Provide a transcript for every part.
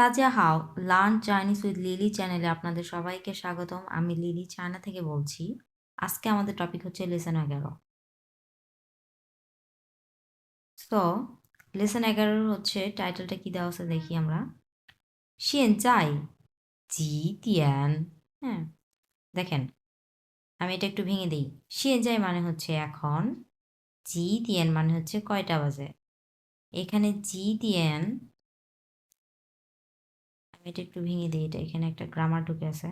তাজা হাও, learn Chinese with Lily চ্যানেলে আপনাদের সবাইকে স্বাগতম। আমি লিলি চায়না থেকে বলছি। আজকে আমাদের টপিক হচ্ছে লেসন এগারো। তো লেসন এগারোর হচ্ছে টাইটেলটা কি দেওয়া আছে দেখি আমরা। শিয়েন চাই। জি, তিয়ান। হ্যাঁ দেখেন, আমি এটা একটু ভেঙে দিই। শিয়েন চাই মানে হচ্ছে এখন, জি, তিয়ান মানে হচ্ছে কয়টা বাজে? এখানে জি, তিয়ান আমি এটা একটু ভেঙে দিই, এটা এখানে একটা গ্রামার ঢুকে আছে।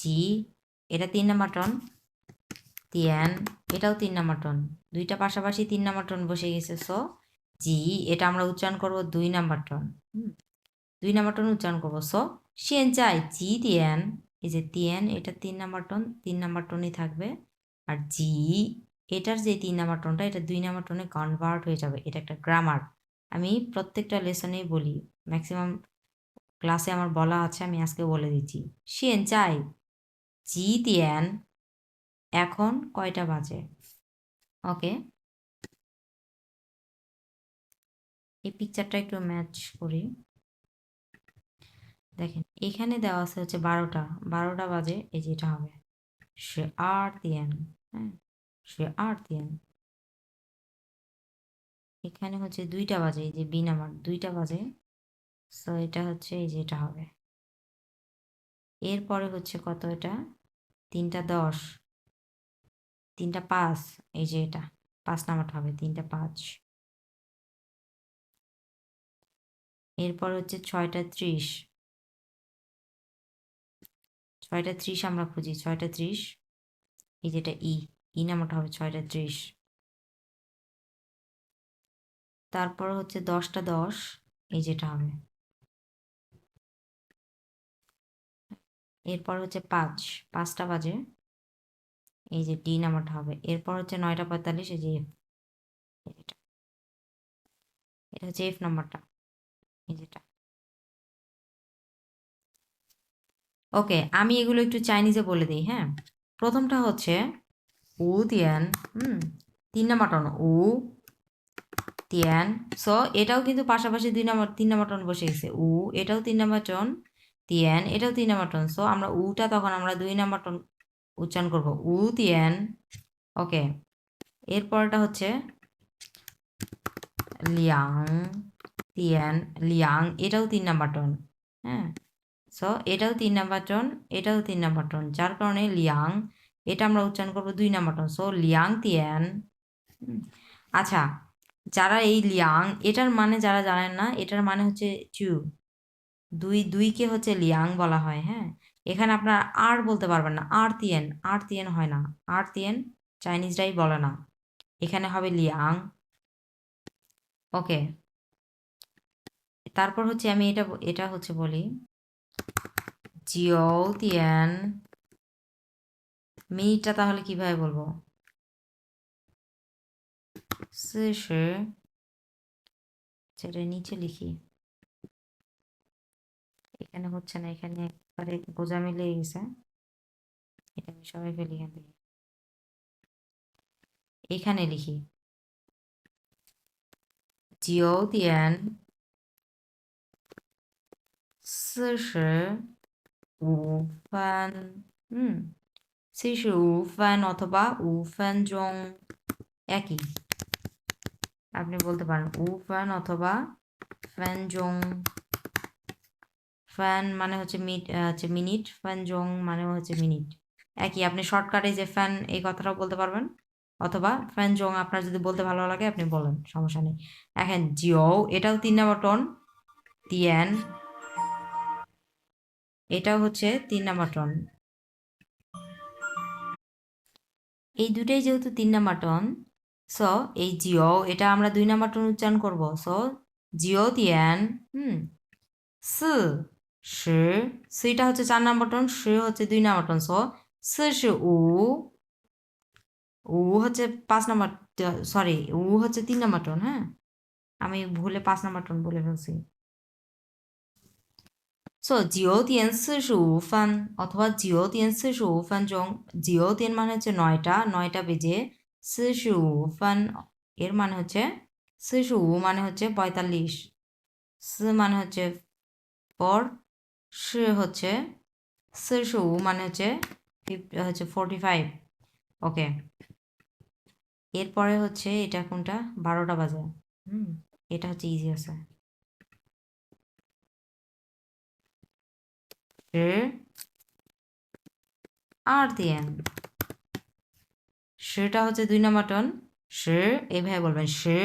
জি এটা তিন নাম্বার টন তিয়ান এটাও তিন নাম্বার টন দুইটা পাশাপাশি তিন নাম্বার টন বসে গেছে। সো জি এটা আমরা উচ্চারণ করব দুই নাম্বার টন দুই নাম্বার টন উচ্চারণ করব। সো সেন চাই জি তিয়ান এই যে তিয়ান এটা তিন নাম্বার টন তিন নাম্বার টনই থাকবে। আর জি এটার যে তিন নাম্বার টনটা এটা দুই নাম্বার টনে কনভার্ট হয়ে যাবে। এটা একটা গ্রামার আমি প্রত্যেকটা লেসনেই বলি। ম্যাক্সিমাম ক্লাসে আমার বলা আছে, আমি আজকে বলে দিচ্ছি। সেন চাই। জি তিয়ান এখন কয়টা বাজে? ওকে। এই পিকচারটা একটু ম্যাচ করি। দেখেন, এখানে দেওয়া আছে হচ্ছে বারোটা। বারোটা বাজে, এই যে এটা হবে। সে আর তিয়ান হ্যাঁ? সে আর তিয়ান এখানে হচ্ছে দুইটা বাজে, এই যে বি নাম্বার দুইটা বাজে। সো এটা হচ্ছে এই যে এটা হবে। এরপরে হচ্ছে কত এটা? তিনটা দশ। তিনটা পাঁচ। এই যে এটা। পাঁচ নাম্বারটা হবে, তিনটা পাঁচ। এরপর হচ্ছে ছয়টা ত্রিশ। ছয়টা ত্রিশ আমরা খুঁজি। ছয়টা ত্রিশ। এই যেটা ই ই নাম্বারটা হবে ছয়টা ত্রিশ। তারপর হচ্ছে দশটা দশ। এই যেটা হবে। এরপর হচ্ছে পাঁচ, পাঁচটা বাজে। এই যে ডি নাম্বারটা হবে। এরপর হচ্ছে নয়টা পঁয়তাল্লিশ, এই যে এটা। এটা হচ্ছে এফ নাম্বারটা এই যেটা ওকে, আমি এগুলো একটু চাইনিজে বলে দিই হ্যাঁ? প্রথমটা হচ্ছে উ তিয়ান, হুম? তিন নাম্বার টন, উ তিয়ান। সো এটাও কিন্তু পাশাপাশি দুই নাম্বার, তিন নাম্বার টন বসে গেছে। উ, এটাও তিন নাম্বার টন। তিয়ান, এটাও তিন নাম্বার টন সো আমরা উটা তখন আমরা দুই নাম্বার টন উচ্চারণ করব। উ, তিয়ান ওকে এরপরটা হচ্ছে লিয়াং, তিয়ান, লিয়াং, এটাও তিন নাম্বার টন হ্যাঁ? সো এটাও তিন নাম্বার টন এটাও তিন নাম্বার টন যার কারণে লিয়াং, এটা আমরা উচ্চারণ করব দুই নাম্বার টন সো লিয়াং, তিয়ান আচ্ছা যারা এই লিয়াং, এটার মানে যারা জানেন না, এটার মানে হচ্ছে চু। দুই দুইকে হচ্ছে লিয়াং বলা হয় হ্যাঁ? এখানে আপনার আর বলতে পারবেন না আর তিয়েন আর তিয়েন হয় না আর তিয়েন চাইনিজরাই বলে না, এখানে হবে লিয়াং ওকে তারপর হচ্ছে আমি এটা এটা হচ্ছে বলি, জিও তিয়ান মিনিটটা তাহলে কীভাবে বলব? সেটা নিচে লিখি। এখানে হচ্ছে না? এখানে একবারে গোজা মিলিয়ে গেছে এটা আমি সবাই ফেলি এখান থেকে। এখানে লিখি। জিওদিয়ান হুম উফান অথবা উফান জং একই। আপনি বলতে পারেন উফান অথবা ফ্যান জং ফ্যান মানে হচ্ছে মিট হচ্ছে মিনিট ফ্যান জং মানে হচ্ছে মিনিট একই, আপনি শর্টকাটে যে ফ্যান এই কথাটাও বলতে পারবেন। অথবা ফ্যান জং আপনার যদি বলতে ভালো লাগে, আপনি বলেন, সমস্যা নেই। এখন জিও, এটাও তিন নাম্বার টন তিয়ান এটাও হচ্ছে তিন নাম্বার টন এই দুটাই যেহেতু তিন নাম্বার টন সো এই জিও, এটা আমরা দুই নাম্বার টন উচ্চারণ করব। সো জিও তিয়ান হুম, সি সি, সিটা হচ্ছে চার নাম্বার টন সে হচ্ছে দুই নাম্বার টন সো সি সি, উ উ হচ্ছে পাঁচ নাম্বার সরি উ হচ্ছে তিন নাম্বার টন হ্যাঁ? আমি ভুলে পাঁচ নাম্বার টন বলে ফেলছি। সো জিও তিয়ান সিশু ফান, অথবা জিও তিয়ান সিশু ফান, জং জিও তিয়ান মানে হচ্ছে নয়টা নয়টা বেজে সিশু ফান, এর মানে হচ্ছে সিশু মানে হচ্ছে পঁয়তাল্লিশ, সি মানে হচ্ছে পর সে হচ্ছে সু মানে হচ্ছে হচ্ছে ফোরটি ফাইভ ওকে এরপরে হচ্ছে এটা কোনটা? বারোটা বাজে। হুম, এটা হচ্ছে ইজি আছে আর দিয়েন সেটা হচ্ছে দুই নম্বর টন সে এইভাবে বলবেন সে।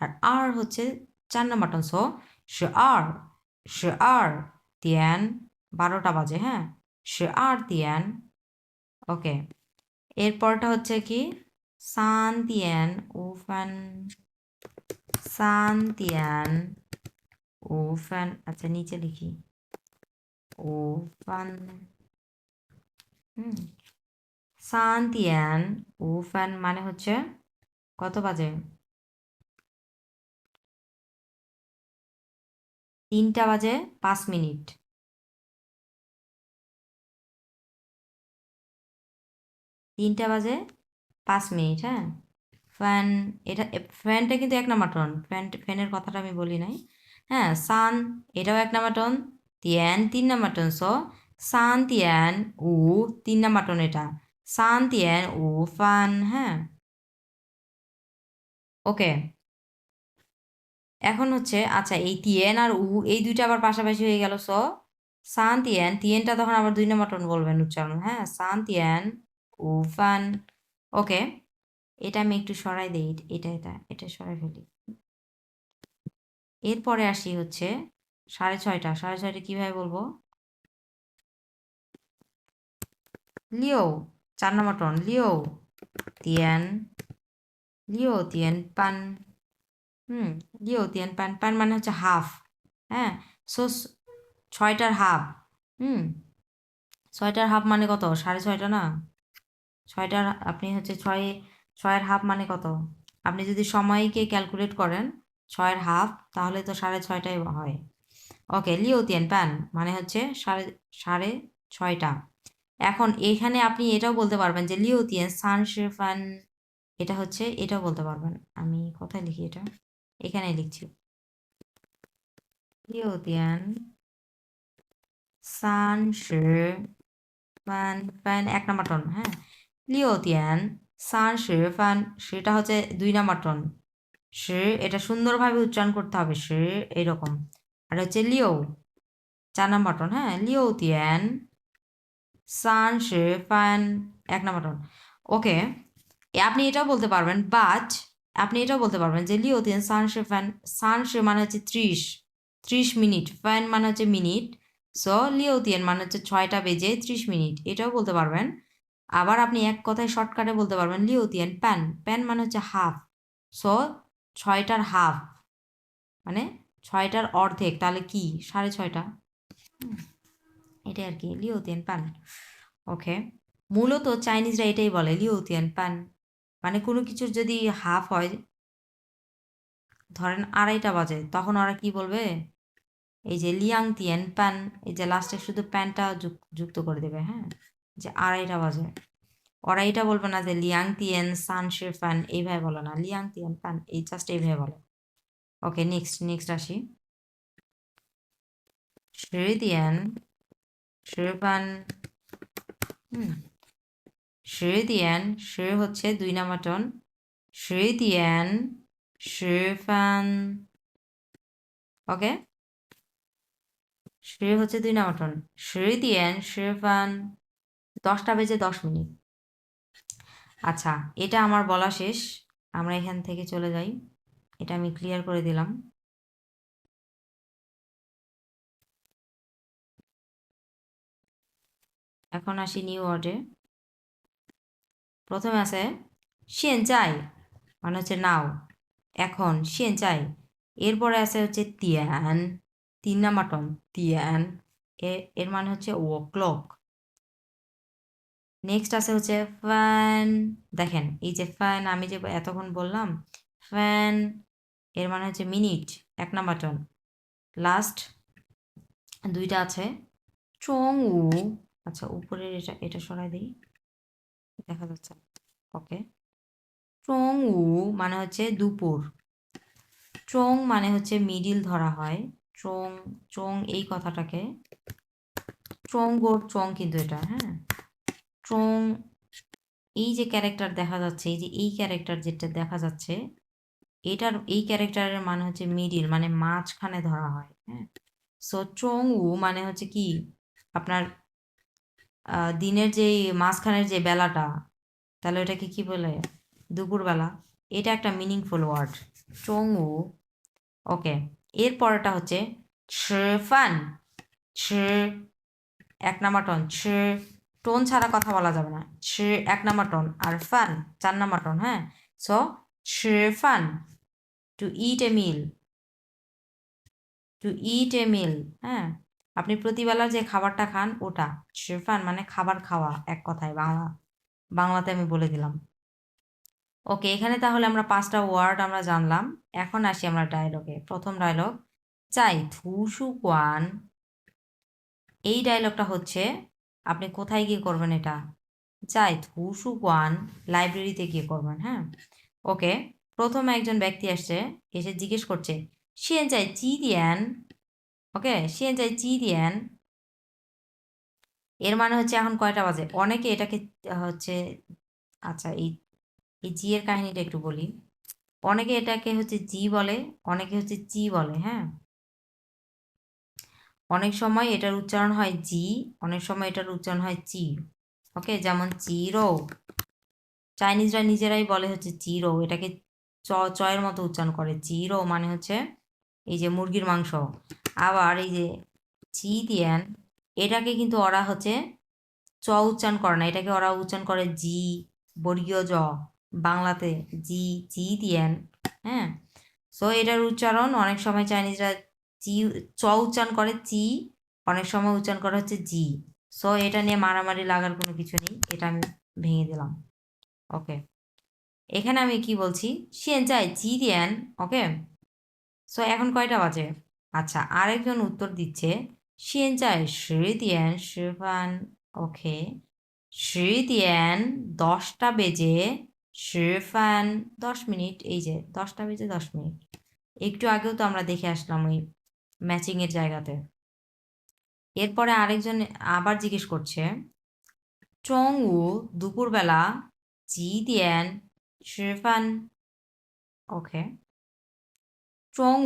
আর আর হচ্ছে চার নম্বর টন সো সে আর সে আর। তিয়ান বারোটা বাজে হ্যাঁ? সে আর তিয়ান ওকে। এরপরটা হচ্ছে কি? সান তিয়ান উফান। সান তিয়ান উফান। আচ্ছা নিচে লিখি। উফান। হুম। সান তিয়ান উফান মানে হচ্ছে কত বাজে? তিনটা বাজে পাঁচ মিনিট। তিনটা বাজে পাঁচ মিনিট হ্যাঁ? ফ্যান, এটা ফ্যানটা কিন্তু এক নাম্বার টন। ফ্যান, ফ্যানের কথাটা আমি বলি নাই। হ্যাঁ সান, এটাও এক নাম্বার টন। তিয়ান, তিন নাম্বার টন। সো, সান, তিয়ান, উ, তিন নাম্বার টন এটা। সান, তিয়ান, উ, ফান হ্যাঁ? ওকে। এখন হচ্ছে আচ্ছা এই তিয়ান আর উ, এই দুইটা আবার পাশাপাশি হয়ে গেল, সো। সান তিয়ান, তিয়ানটা তখন আবার দুই নম্বর টোন বলবেন উচ্চারণ হ্যাঁ? সান তিয়ান ফান, ওকে। এটা আমি একটু সরাই দিই, এটা এটা এটা সরাই ফেলি। এরপরে আসি হচ্ছে সাড়ে ছয়টা সাড়ে ছয়টা কীভাবে বলব? লিও, চার নম্বর টোন, লিও, তিয়ান লিও, তিয়ান, পান। হুম লিও তিয়ান পান পান মানে হচ্ছে হাফ হ্যাঁ? সো ছয়টার হাফ, হুম? ছয়টার হাফ মানে কত? সাড়ে ছয়টা না? ছয়টার, আপনি হচ্ছে ছয়, ছয়ের হাফ মানে কত? আপনি যদি সময়কে ক্যালকুলেট করেন, ছয়ের হাফ, তাহলে তো সাড়ে ছয়টাই হয়। ওকে, লিও তিয়ান প্যান মানে হচ্ছে সাড়ে সাড়ে ছয়টা। এখন এখানে আপনি এটাও বলতে পারবেন যে লিও তিয়ান সান ফান এটা হচ্ছে, এটাও বলতে পারবেন। আমি কোথায় লিখি এটা? এখানে লিখছি। তিয়ান সান ফান এক নম্বর টন হ্যাঁ? লিও তিয়ান সান ফান, সেটা হচ্ছে দুই নম্বর টন। সে এটা সুন্দরভাবে উচ্চারণ করতে হবে সে এরকম। আর হচ্ছে লিও, চার নম্বর টন হ্যাঁ? লিও তিয়ান সান ফান, এক নম্বর টন। ওকে আপনি এটাও বলতে পারবেন বাট আপনি এটাও বলতে পারবেন যে লিও তিয়ান সান ফ্যান, সান মানে হচ্ছে ত্রিশ ত্রিশ মিনিট, ফ্যান মানে হচ্ছে মিনিট, সো লিও তিয়ান মানে হচ্ছে ছয়টা বেজে ত্রিশ মিনিট, এটাও বলতে পারবেন। আবার আপনি এক কথায় শর্টকাটে বলতে পারবেন লিও তিয়ান প্যান প্যান মানে হচ্ছে হাফ, সো ছয়টার হাফ মানে ছয়টার অর্ধেক, তাহলে কি? সাড়ে ছয়টা? এটাই আর কি, লিও তিয়ান প্যান, ওকে। মূলত চাইনিজরা এটাই বলে, লিও তিয়ান প্যান। মানে কোনো কিছুর যদি হাফ হয়, ধরেন আড়াইটা বাজে, তখন ওরা কি বলবে? এই যে লিয়াং তিয়ান প্যান এই যে লাস্টে শুধু প্যানটা যুক্ত করে দেবে হ্যাঁ? যে আড়াইটা বাজে। ওরা এটা বলবে না যে লিয়াং তিয়ান সান শে ফ্যান এইভাবে বলে না। লিয়াং তিয়ান প্যান এই জাস্ট এইভাবে বলে। ওকে নেক্সট নেক্সট আসি। শ্রী তিয়ান শ্রী প্যান হুম। শ্রী তিয়ান শ্রী হচ্ছে দুই নাম্বার টন। শ্রী তিয়ান শ্রী ফ্যান ওকে? শ্রী হচ্ছে দুই নাম্বার টন। শ্রী তিয়ান শ্রী ফ্যান দশটা বেজে দশ মিনিট। আচ্ছা এটা আমার বলা শেষ। আমরা এখান থেকে চলে যাই। এটা আমি ক্লিয়ার করে দিলাম। এখন আসি নিউ ওয়ার্ডে প্রথমে আছে সেন চাই মানে হচ্ছে নাও এখন সেন চাই এরপরে আছে হচ্ছে তিয়ান তিন নাম্বার টন তিয়ান এর মানে হচ্ছে ও ক্লক নেক্সট আছে হচ্ছে ফ্যান দেখেন, এই যে ফ্যান আমি যে এতক্ষণ বললাম ফ্যান এর মানে হচ্ছে মিনিট এক নাম্বার টন লাস্ট দুইটা আছে চং উ আচ্ছা উপরের এটা এটা সরাই দিই। দেখা যাচ্ছে। ওকে চং উ মানে হচ্ছে দুপুর। চং মানে হচ্ছে মিডিল ধরা হয়। চং চং এই কথাটাকে। চং গোর চং কিন্তু এটা হ্যাঁ? চং, এই যে ক্যারেক্টার দেখা যাচ্ছে, এই যে এই ক্যারেক্টার যেটা দেখা যাচ্ছে, এটার, এই ক্যারেক্টারের মানে হচ্ছে মিডিল মানে মাঝখানে ধরা হয় হ্যাঁ? সো চং উ মানে হচ্ছে কি? আপনার দিনের যে মাঝখানের যে বেলাটা, তাহলে ওটাকে কি বলে? দুপুরবেলা। এটা একটা মিনিংফুল ওয়ার্ড চং উ ওকে। এর পরেটা হচ্ছে ফান। এক নাম্বার টন। টোন ছাড়া কথা বলা যাবে না। এক নাম্বার টন। আর ফান, চার নাম্বার টন হ্যাঁ? So fun. To eat a meal to eat a meal হ্যাঁ? আপনি প্রতিবেলা যে খাবারটা খান, ওটা। শেফান মানে খাবার খাওয়া, এক কথায় বাংলা, বাংলাতে আমি বলে দিলাম। ওকে, এখানে তাহলে আমরা পাঁচটা ওয়ার্ড আমরা জানলাম। এখন আসি আমরা ডায়লগে। প্রথম ডায়লগ, চাই থুসু কোয়ান। এই ডায়লগটা হচ্ছে, আপনি কোথায় গিয়ে করবেন এটা? চাই থুসু কোয়ান, লাইব্রেরিতে গিয়ে করবেন হ্যাঁ? ওকে, প্রথম একজন ব্যক্তি আসছে, এসে জিজ্ঞেস করছে সিয়েন চাই চি দিয়ান ওকে? সে চাই জি দিয়ান এর মানে হচ্ছে এখন কয়টা বাজে? অনেকে এটাকে হচ্ছে আচ্ছা এই এই জি এর কাহিনীটা একটু বলি। অনেকে এটাকে হচ্ছে জি বলে, অনেকে হচ্ছে চি বলে হ্যাঁ? অনেক সময় এটার উচ্চারণ হয় জি অনেক সময় এটার উচ্চারণ হয় চি ওকে? যেমন চিরো চাইনিজরা নিজেরাই বলে হচ্ছে চিরো এটাকে চ চয়ের মতো উচ্চারণ করে। চিরো মানে হচ্ছে এই যে মুরগির মাংস। আবার এই যে চি দিয়ান এটাকে কিন্তু ওরা হচ্ছে চ উচ্চারণ করে না। এটাকে ওরা উচ্চারণ করে জি, বর্গীয় জ, বাংলাতে জি জি দিয়ান হ্যাঁ? সো এটার উচ্চারণ অনেক সময় চাইনিজরা চি চ উচ্চারণ করে চি, অনেক সময় উচ্চারণ করে হচ্ছে জি। সো এটা নিয়ে মারামারি লাগার কোনো কিছু নেই। এটা আমি ভেঙে দিলাম। ওকে এখানে আমি কি বলছি? সিয়েন চাই জি দিয়ান ওকে সো এখন কয়টা বাজে? আচ্ছা আরেকজন উত্তর দিচ্ছে সিয়েন চাই শি দিয়ান শিফান ওকে শি দিয়ান দশটা বেজে শিফান দশ মিনিট, এই যে দশটা বেজে দশ মিনিট। একটু আগেও তো আমরা দেখে আসলাম ওই ম্যাচিংয়ের জায়গাতে। এরপরে আরেকজন আবার জিজ্ঞেস করছে চং উ দুপুরবেলা জি দিয়ান শিফান ওকে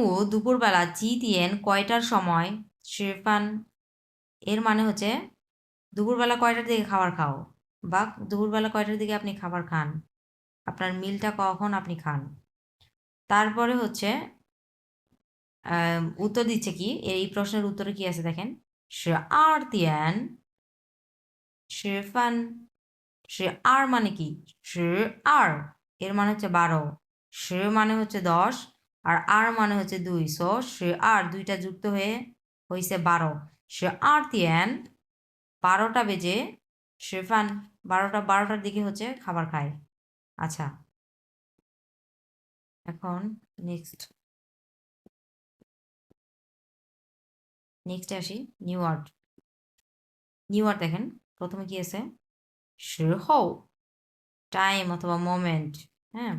উ দুপুরবেলা জি দিয়েন কয়টার সময়? শিফান এর মানে হচ্ছে দুপুরবেলা কয়টার দিকে খাবার খাও? বা দুপুরবেলা কয়টার দিকে আপনি খাবার খান? আপনার মিলটা কখন আপনি খান? তারপরে হচ্ছে উত্তর দিচ্ছে কি? এই প্রশ্নের উত্তরে কি আছে দেখেন? সে আর দিয়ান। শিফান সে আর মানে কি? সে আর, এর মানে হচ্ছে বারো। সে মানে হচ্ছে দশ। আর আর মানে হচ্ছে দুই। সো সে আর দুইটা যুক্ত হয়ে হয়েছে বারো। সে আর দিয়েন বারোটা বেজে শেফান বারোটা, বারোটার দিকে হচ্ছে খাবার খায়। আচ্ছা। এখন নেক্সট নেক্সটে আসি। নিউ ওয়ার্ড নিউ ওয়ার্ড দেখেন। প্রথমে কি আছে? হও। টাইম অথবা মোমেন্ট হ্যাঁ?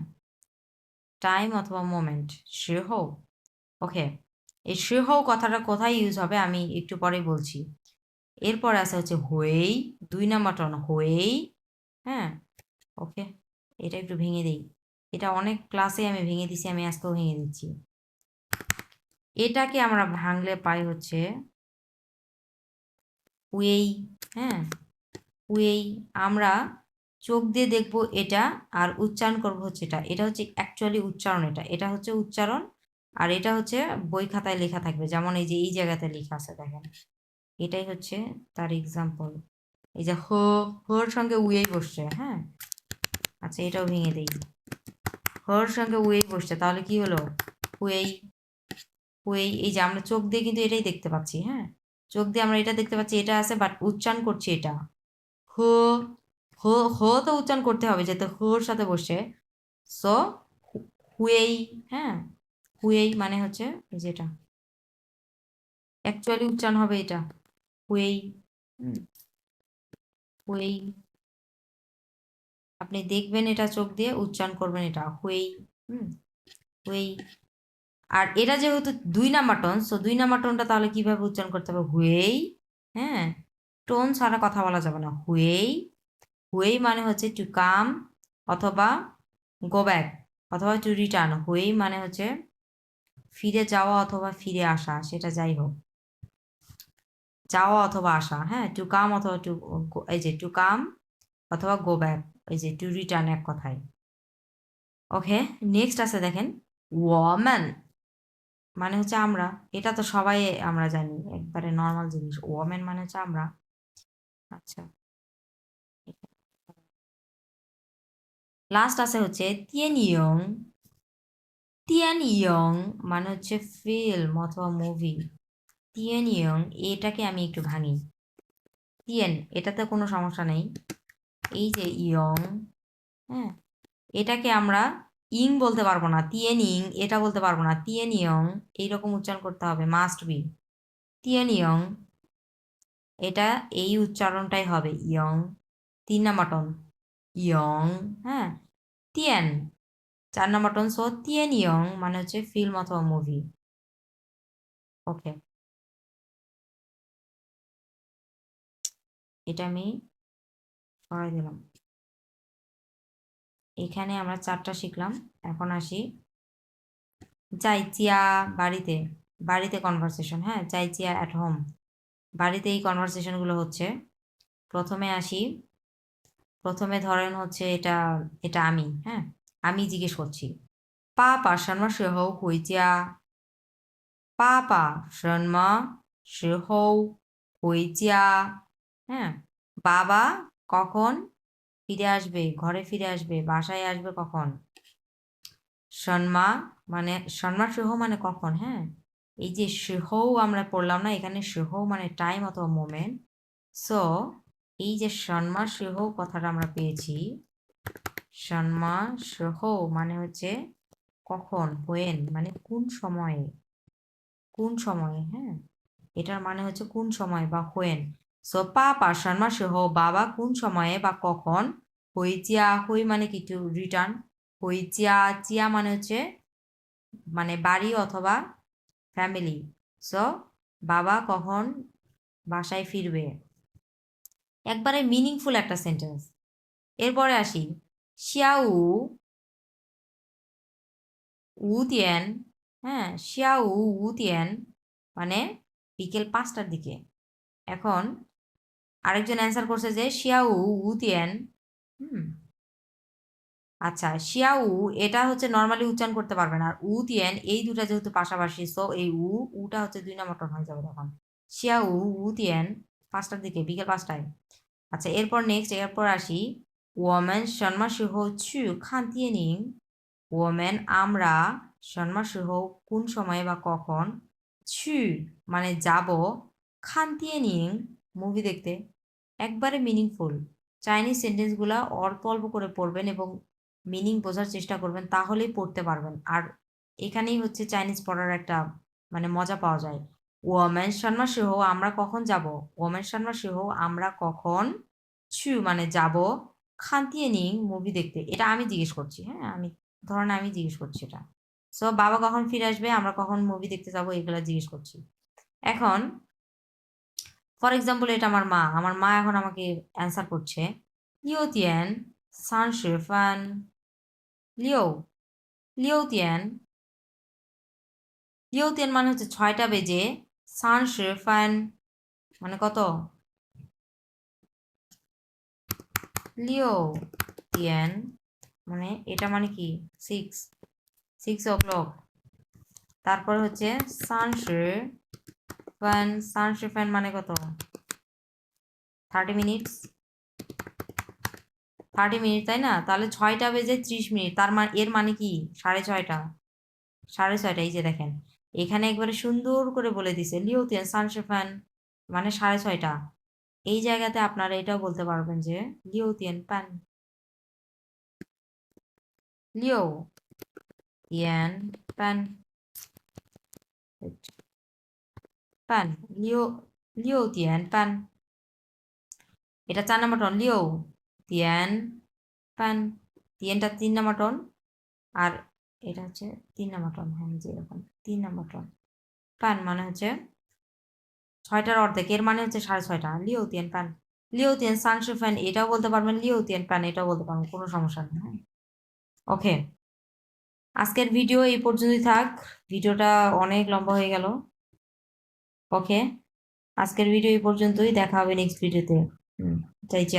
টাইম অথবা মোমেন্ট হও ওকে এই হও কথাটা কোথায় ইউজ হবে আমি একটু পরে বলছি। এরপর আছে হচ্ছে হয়েই, দুই নাম্বার টন হয়েই হ্যাঁ? ওকে এটা একটু ভেঙে দিই। এটা অনেক ক্লাসে আমি ভেঙে দিছি, আমি আজকেও ভেঙে দিচ্ছি। এটাকে আমরা ভাঙলে পাই হচ্ছে উয়েই হ্যাঁ? উয়েই আমরা চোখ দিয়ে দেখব এটা আর উচ্চারণ করব হচ্ছে এটা এটা হচ্ছে অ্যাকচুয়ালি উচ্চারণ এটা। এটা হচ্ছে উচ্চারণ আর এটা হচ্ছে বই খাতায় লেখা থাকবে। যেমন এই যে এই জায়গাতে লেখা আছে দেখেন। এটাই হচ্ছে তার এক্সাম্পল এই যে হ, হর সঙ্গে উয়েই বসছে হ্যাঁ? আচ্ছা এটাও ভেঙে দিই। হর সঙ্গে উয়েই বসছে, তাহলে কি হলো? হুয়েই হুয়েই এই যে আমরা চোখ দিয়ে কিন্তু এটাই দেখতে পাচ্ছি হ্যাঁ? চোখ দিয়ে আমরা এটা দেখতে পাচ্ছি, এটা আছে বাট উচ্চারণ করছি এটা। হ হ হ তো উচ্চারণ করতে হবে যেহেতু হর সাথে বসে। সো হুয়েই হ্যাঁ? হুয়েই মানে হচ্ছে এই যে এটা। অ্যাকচুয়ালি উচ্চারণ হবে এটা। হুয়েই। হুয়েই। আপনি দেখবেন এটা চোখ দিয়ে উচ্চারণ করবেন এটা। হুয়েই। হুম? হুয়েই। আর এটা যেহেতু দুই নাম্বার টোন সো দুই নাম্বার টোনটা তাহলে কীভাবে উচ্চারণ করতে হবে? হুয়েই হ্যাঁ? টোন ছাড়া কথা বলা যাবে না। হুয়েই। হুয়েই মানে হচ্ছে টু কাম অথবা গো ব্যাক অথবা টু রিটার্ন হুয়েই মানে হচ্ছে ফিরে যাওয়া অথবা ফিরে আসা, সেটা যাই হোক। যাওয়া অথবা আসা হ্যাঁ টু কাম অথবা টু এই যে টু কাম অথবা গো ব্যাক এই যে টু রিটার্ন এক কথায়। ওকে নেক্সট আছে দেখেন ওয়াম্যান মানে হচ্ছে আমরা। এটা তো সবাই আমরা জানি, একবারে নর্মাল জিনিস। ওয়ামেন মানে হচ্ছে আমরা। আচ্ছা। লাস্ট আছে হচ্ছে তিয়ান ইয়ং তিয়ান ইয়ং মানে হচ্ছে ফিল্ম অথবা মুভি তিয়ান ইয়ং এটাকে আমি একটু ভাঙি। তিয়ান এটাতে কোনো সমস্যা নেই। এই যে ইয়ং হ্যাঁ এটাকে আমরা ইং বলতে পারব না। তিয়ান ইং এটা বলতে পারব না। তিয়ান ইয়ং এইরকম উচ্চারণ করতে হবে। মাস্ট বি তিয়ান ইয়ং এটা এই উচ্চারণটাই হবে। ইয়ং তিন নাম্বার টন ইয়ং হ্যাঁ? তিয়ান, চার নাম্বার টন সো তিয়ান ইয়ং মানে হচ্ছে ফিল্ম অথবা মুভি ওকে এটা আমি সরাই দিলাম। এখানে আমরা চারটা শিখলাম। এখন আসি। চাইচিয়া বাড়িতে বাড়িতে কনভারসেশন হ্যাঁ? চাইচিয়া অ্যাট হোম বাড়িতে এই কনভারসেশনগুলো হচ্ছে। প্রথমে আসি প্রথমে ধরেন হচ্ছে এটা এটা আমি হ্যাঁ? আমি জিজ্ঞেস করছি, পা পা সন্মা সেহৌ হইজিয়া পা পা সন্মা সেহৌ হইজিয়া হ্যাঁ? বাবা কখন ফিরে আসবে? ঘরে ফিরে আসবে? বাসায় আসবে কখন? শর্মা মানে শর্মা সেহ মানে কখন? হ্যাঁ? এই যে সেহৌ আমরা পড়লাম না, এখানে সেহৌ মানে টাইম অথবা মোমেন্ট সো এই যে সন্মা সেহ কথাটা আমরা পেয়েছি। সন্মা সেহ মানে হচ্ছে কখন হোয়েন মানে কোন সময়ে? কোন সময়ে হ্যাঁ? এটার মানে হচ্ছে কোন সময় বা হোয়েন সো পাপা, সন্মা সেহ, বাবা কোন সময়ে বা কখন? হইচিয়া হই মানে কিছু রিটার্ন হইচিয়া চিয়া মানে হচ্ছে মানে বাড়ি অথবা ফ্যামিলি সো বাবা কখন বাসায় ফিরবে? একবারে মিনিংফুল একটা সেন্টেন্স এরপরে আসি। শিয়াউ, উতিয়ান হ্যাঁ শিয়াউ, উতিয়ান মানে বিকেল পাঁচটার দিকে। এখন আরেকজন অ্যান্সার করছে যে শিয়াউ, উতিয়ান, হুম। আচ্ছা শিয়াউ এটা হচ্ছে নর্মালি উচ্চারণ করতে পারবেন আর উ এই দুটা যেহেতু পাশাপাশি সো এই উ, উটা হচ্ছে দুই নম্বর টন হয়ে যাবে তখন। শিয়াউ উ পাঁচটার দিকে, বিকেল পাঁচটায়। আচ্ছা এরপর নেক্সট এরপর আসি। ওমেন সন্মা সিহ ছু খান তিয়েনিং ওমেন আমরা সন্মা সিহ কোন সময়ে বা কখন? ছু মানে যাব, খান তিয়েনিং মুভি দেখতে। একবারে মিনিংফুল চাইনিজ সেন্টেন্সগুলো অল্প অল্প করে পড়বেন এবং মিনিং বোঝার চেষ্টা করবেন, তাহলেই পড়তে পারবেন। আর এখানেই হচ্ছে চাইনিজ পড়ার একটা মানে মজা পাওয়া যায়। ওমেন শর্মা সেহ আমরা কখন যাব? ওমেন শর্মা সেহ আমরা কখন ছু মানে যাব? খান্তিয়ে নিং মুভি দেখতে। এটা আমি জিজ্ঞেস করছি হ্যাঁ? আমি ধরেন আমি জিজ্ঞেস করছি এটা। সো বাবা কখন ফিরে আসবে? আমরা কখন মুভি দেখতে যাব? এগুলো জিজ্ঞেস করছি। এখন ফর এক্সাম্পল এটা আমার মা। আমার মা এখন আমাকে অ্যান্সার করছে ইউতিয়ান সান শেফান, লিও লিও তিয়ান লিও তিয়ান মানে হচ্ছে ছয়টা বেজে সান শেফান মানে কত লিও তিয়ান মানে এটা মানে কি? সিক্স সিক্স ও ক্লক তারপর হচ্ছে সানশে ফ্যান সানশে ফ্যান মানে কত? থার্টি মিনিটস থার্টি মিনিট তাই না? তাহলে ছয়টা বেজে ত্রিশ মিনিট। তার মানে এর মানে কি? সাড়ে ছয়টা। সাড়ে ছয়টা, এই যে দেখেন। এখানে একবারে সুন্দর করে বলে দিছে লিওতেন সানশেফান মানে সাড়ে ছয়টা। এই জায়গাতে আপনারা এটাও বলতে পারবেন যে লিওতিয়ান প্যান লিও ইয়ান প্যান প্যান লিও লিও তিয়ান প্যান এটা চার নাম্বার টন, লিও তিয়ান প্যান তিয়ানটা তিন নাম্বার টন। আর এটা হচ্ছে তিন নাম্বার টন হ্যাঁ এই যে এরকম। তিন নাম্বার টন পান মানে হচ্ছে ছয়টার অর্ধেক এর মানে হচ্ছে সাড়ে ছয়টা। লিওতিয়ান পান। লিওতিয়ান সানশোফ্যান এটাও বলতে পারবেন লিওতিয়ান প্যান এটাও বলতে পারবেন কোনো সমস্যা নেই হ্যাঁ। ওকে। আজকের ভিডিও এই পর্যন্তই থাক। ভিডিওটা অনেক লম্বা হয়ে গেল। ওকে। আজকের ভিডিও এই পর্যন্তই। দেখা হবে নেক্সট ভিডিওতে হুম। চাইছি